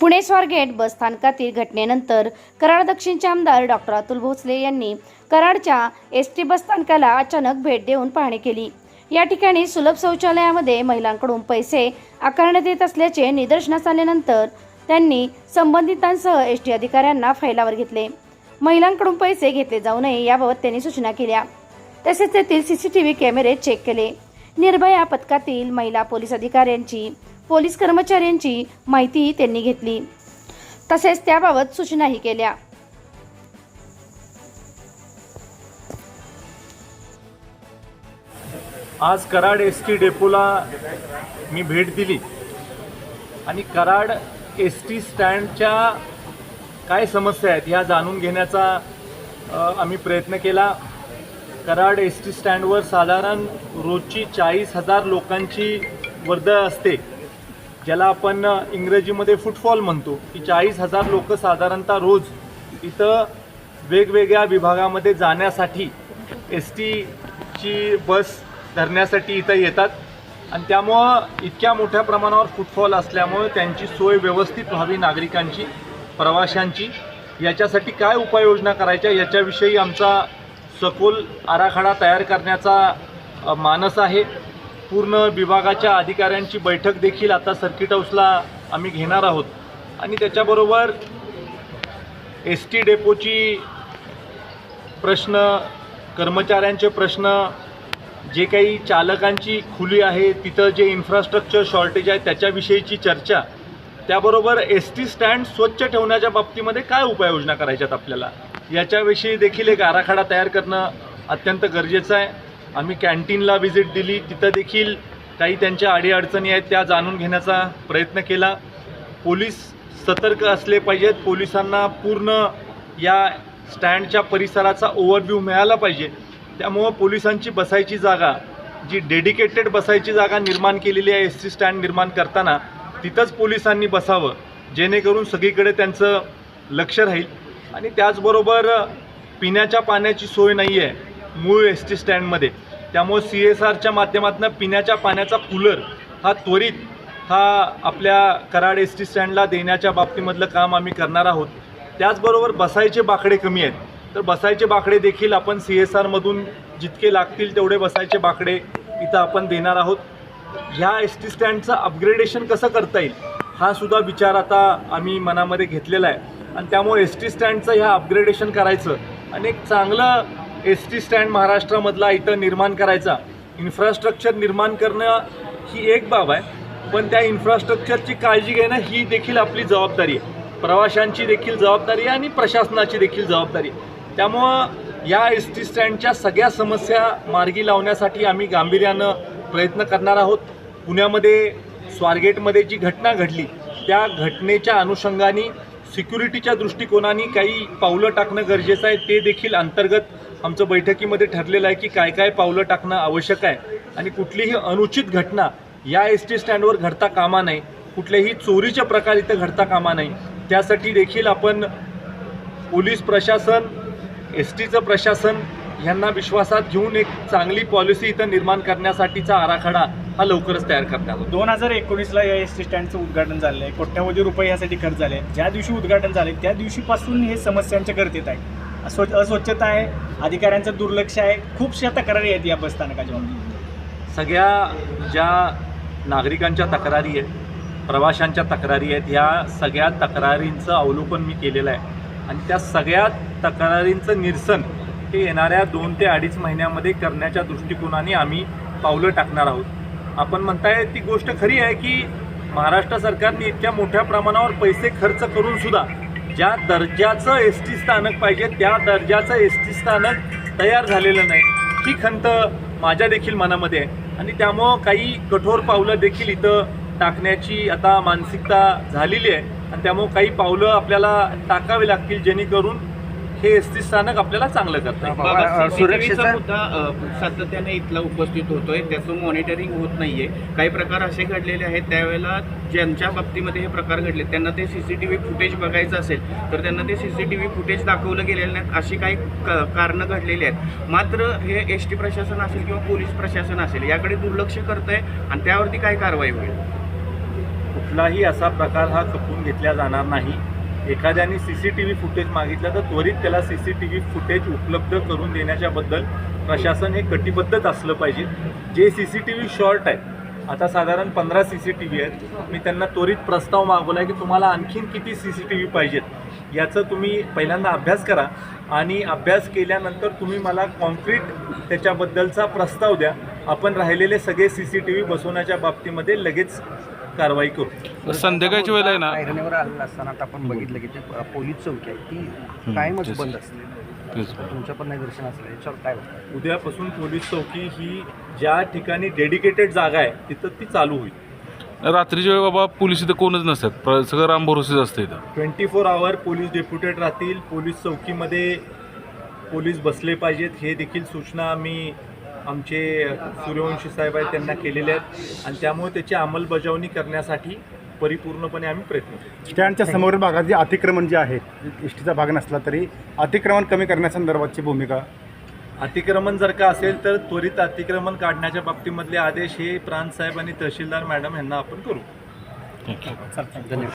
पुणे स्वारगेट बस स्थानकातील घटनेनंतर कराड दक्षिणचे आमदार डॉक्टर अतुल भोसले यांनी कराडच्या एस टी बस स्थानकाला अचानक भेट देऊन पाहणी केली. या ठिकाणी सुलभ शौचालयामध्ये महिलांकडून पैसे आकारण्यात येत असल्याचे निदर्शनास आल्यानंतर त्यांनी संबंधितांसह एस टी अधिकाऱ्यांना फैलावर घेतले. महिलांकडून पैसे घेतले जाऊ नये याबाबत त्यांनी सूचना केल्या. तसेच तेथील सीसीटीव्ही कॅमेरे चेक केले. निर्भया पथकातील महिला पोलीस अधिकाऱ्यांची पोलीस कर्मचाऱ्यांची माहिती त्यांनी घेतली. तसेच त्याबाबत सूचनाही केल्या. आज कराड एस टी डेपोला मी भेट दिली. आणि कराड एस टी स्टँडच्या काय समस्या आहेत ह्या जाणून घेण्याचा आम्ही प्रयत्न केला. कराड एस टी स्टँडवर साधारण रोजची चाळीस हजार लोकांची वर्दळ असते. ज्याला आपण इंग्रजीमध्ये फुटफॉल म्हणतो की चाळीस हजार लोक साधारणतः रोज इथं वेगवेगळ्या विभागामध्ये जाण्यासाठी एस टीची बस धरण्यासाठी इथं येतात. आणि त्यामुळं इतक्या मोठ्या प्रमाणावर फुटफॉल असल्यामुळे त्यांची सोय व्यवस्थित व्हावी नागरिकांची प्रवाशांची. याच्यासाठी काय उपाययोजना करायच्या याच्याविषयी आमचा सखोल आराखडा तयार करण्याचा मानस आहे. पूर्ण विभागाच्या अधिकाऱ्यांची बैठक देखील आता सर्किट हाऊसला आम्ही घेणार आहोत. आणि त्याच्याबरोबर एस टी डेपोची प्रश्न कर्मचाऱ्यांचे प्रश्न जे काही चालकांची खुली आहे तिथं जे इन्फ्रास्ट्रक्चर शॉर्टेज आहे त्याच्याविषयीची चर्चा. त्याबरोबर एस टी स्टँड स्वच्छ ठेवण्याच्या बाबतीमध्ये काय उपाययोजना करायच्यात आपल्याला? याच्याविषयी देखील एक आराखडा तयार करणं अत्यंत गरजेचं आहे. आम्ही कॅन्टीनला व्हिजिट दिली. तिथं देखील काही त्यांच्या अडीअडचणी आहेत त्या जाणून घेण्याचा प्रयत्न केला. पोलीस सतर्क असले पाहिजेत. पोलिसांना पूर्ण या स्टँडच्या परिसराचा ओव्हरव्ह्यू मिळाला पाहिजे. त्यामुळं पोलिसांची बसायची जागा जी डेडिकेटेड बसायची जागा निर्माण केलेली आहे एस सी स्टँड निर्माण करताना तिथंच पोलिसांनी बसावं. जेणेकरून सगळीकडे त्यांचं लक्ष राहील. आणि त्याचबरोबर पिण्याच्या पाण्याची सोय नाही आहे मूळ एस टी स्टँडमध्ये त्यामुळे सी एस आरच्या माध्यमातून पिण्याच्या पाण्याचा कूलर हा त्वरित हा आपल्या कराड एस टी स्टँडला देण्याच्या बाबतीमधलं काम आम्ही करणार आहोत. त्याचबरोबर बसायचे बाकडे कमी आहेत. तर बसायचे बाकडे देखील आपण सी एस आरमधून जितके लागतील तेवढे बसायचे बाकडे इथं आपण देणार आहोत. ह्या एस टी स्टँडचं अपग्रेडेशन कसं करता येईल हा सुद्धा विचार आता आम्ही मनामध्ये घेतलेला आहे. आणि त्यामुळे एस टी स्टँडचं ह्या अपग्रेडेशन करायचं आणि एक चांगलं एस टी स्टँड महाराष्ट्रामधला इथं निर्माण करायचा. इन्फ्रास्ट्रक्चर निर्माण करणं ही एक बाब आहे पण त्या इन्फ्रास्ट्रक्चरची काळजी घेणं ही देखील आपली जबाबदारी आहे. प्रवाशांची देखील जबाबदारी आहे आणि प्रशासनाची देखील जबाबदारी आहे. त्यामुळं या एस टी स्टँडच्या सगळ्या समस्या मार्गी लावण्यासाठी आम्ही गांभीर्यानं प्रयत्न करणार आहोत. पुण्यामध्ये स्वारगेटमध्ये जी घटना घडली त्या घटनेच्या अनुषंगाने सिक्युरिटीच्या दृष्टिकोनाने काही पावलं टाकणं गरजेचं आहे. ते देखील अंतर्गत आमचं बैठकीमध्ये ठरलेलं आहे की काय काय पावलं टाकणं आवश्यक आहे. आणि कुठलीही अनुचित घटना या एस टी स्टँडवर घडता कामा नये. कुठलेही चोरीचे प्रकार इथं घडता कामा नये. त्यासाठी देखील आपण पोलीस प्रशासन एस टीचं प्रशासन यांना विश्वासात घेऊन एक चांगली पॉलिसी इथं निर्माण करण्यासाठीचा आराखडा हा लवकरच तयार करण्यात आला. दोन हजार एकोणीसला या एस टी स्टँडचं उद्घाटन झालं आहे कोट्यावधी रुपये यासाठी खर्च झाले. ज्या दिवशी उद्घाटन झाले त्या दिवशीपासून हे समस्यांच्या गर्दीत आहे. अस्व अस्वच्छता आहे अधिकाऱ्यांचं दुर्लक्ष आहे खूपशा तक्रारी आहेत या बसस्थानकाच्या सगळ्या ज्या नागरिकांच्या तक्रारी आहेत प्रवाशांच्या तक्रारी आहेत ह्या सगळ्या तक्रारींचं अवलोकन मी केलेलं आहे. आणि त्या सगळ्या तक्रारींचं निरसन हे येणाऱ्या दोन ते अडीच महिन्यामध्ये करण्याच्या दृष्टिकोनाने आम्ही पावलं टाकणार आहोत. आपण म्हणताय ती गोष्ट खरी आहे की महाराष्ट्र सरकारने इतक्या मोठ्या प्रमाणावर पैसे खर्च करूनसुद्धा ज्या दर्जाचं एस टी स्थानक पाहिजे त्या दर्जाचं एस टी स्थानक तयार झालेलं नाही. ही खंत माझ्या देखील मनामध्ये आहे. आणि त्यामुळं काही कठोर पावलं देखील इथं टाकण्याची आता मानसिकता झालेली आहे. आणि त्यामुळं काही पावलं आपल्याला टाकावी लागतील जेणेकरून हे एस टी स्थानक आपल्याला चांगलं करता. येईल बाबा, बाबा सुरक्षेचा- सुरक्षेचा मुद्दा अ, सातत्याने इथला उपस्थित होतोय. त्याचं मॉनिटरिंग होत नाहीये. काही प्रकार असे घडलेले आहेत त्यावेळेला ज्यांच्या बाबतीमध्ये हे प्रकार घडले त्यांना ते सीसीटीव्ही फुटेज बघायचं असेल तर त्यांना ते सीसीटीव्ही फुटेज दाखवलं गेलेलं नाहीत अशी काही क- कारणं घडलेली आहेत. मात्र हे एस टी प्रशासन असेल किंवा पोलीस प्रशासन असेल याकडे दुर्लक्ष करत आहे आणि त्यावरती काय कारवाई होईल? कुठलाही असा प्रकार हा खपून घेतला जाणार नाही. एखाद्याने C C T V footage मागितलं तर त्वरित त्याला C C T V footage उपलब्ध करून देण्याच्याबद्दल प्रशासन हे कटिबद्धच असलं पाहिजे. जे C C T V short आहेत आता साधारण पंधरा सी सी टी व्ही आहेत मी त्यांना त्वरित प्रस्ताव मागवला आहे की तुम्हाला आणखीन किती सी सी टी व्ही पाहिजेत याचं तुम्ही पहिल्यांदा अभ्यास करा आणि अभ्यास केल्यानंतर तुम्ही मला कॉन्क्रीट त्याच्याबद्दलचा प्रस्ताव द्या. आपण राहिलेले सगळे सी सी टी व्ही बसवण्याच्या बाबतीमध्ये लगेच कारवाई करू. संध्याकाळच्या वेळेला आहे ना? ऐरणीवर आलेलं असताना आता आपण बघितलं की ते पोलीस चौकी आहे. ती कायमच. बंद असते. तुमच्या पण निदर्शन असलं याच्यावर काय होतं? उद्यापासून पोलीस चौकी ही ज्या ठिकाणी डेडिकेटेड जागा आहे तिथं ती चालू होईल. रात्रीच्या वेळी बाबा पोलीस इथं कोणच नसतात. सगळं राम भरोसेच असतं इथं. Twenty four hour police deputed राहतील. पोलीस चौकीमध्ये पोलीस बसले पाहिजेत. हे देखील सूचना आम्ही आमचे सूर्यवंशी साहेब आहेत त्यांना केलेल्या आहेत. आणि त्यामुळे त्याची अंमलबजावणी करण्यासाठी परिपूर्णपणे आम्ही प्रयत्न करू स्टँडच्या समोरील भागात जे अतिक्रमण जे आहे एस टीचा भाग नसला तरी अतिक्रमण कमी करण्यासंदर्भातची भूमिका? अतिक्रमण जर का असेल तर त्वरित अतिक्रमण काढण्याच्या बाबतीमधले आदेश हे प्रांत साहेब आणि तहसीलदार मॅडम यांना आपण करू. धन्यवाद.